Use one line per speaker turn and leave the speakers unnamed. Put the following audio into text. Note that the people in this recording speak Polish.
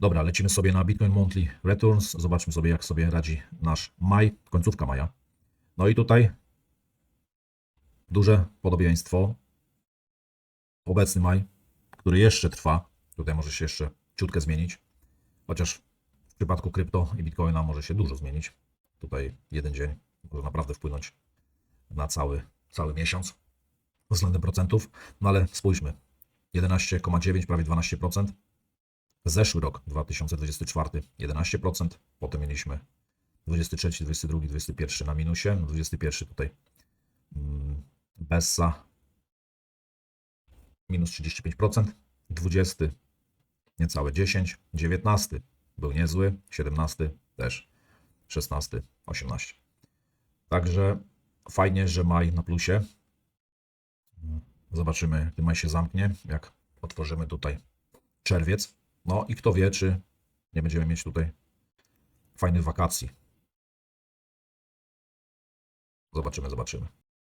Dobra, lecimy sobie na Bitcoin Monthly Returns. Zobaczmy sobie, jak sobie radzi nasz maj, końcówka maja. No i tutaj duże podobieństwo. Obecny maj, który jeszcze trwa. Tutaj może się jeszcze ciutkę zmienić. Chociaż w przypadku krypto i Bitcoina może się dużo zmienić. Tutaj jeden dzień może naprawdę wpłynąć na cały, cały miesiąc względem procentów. No ale spójrzmy. 11,9, prawie 12%. Zeszły rok 2024 11%, potem mieliśmy 23, 22, 21 na minusie, no 21 tutaj mm, Bessa minus 35%, 20 niecałe 10, 19 był niezły, 17 też, 16, 18. Także fajnie, że maj na plusie. Zobaczymy, jak maj się zamknie, jak otworzymy tutaj czerwiec. No i kto wie, czy nie będziemy mieć tutaj fajnych wakacji. Zobaczymy, zobaczymy.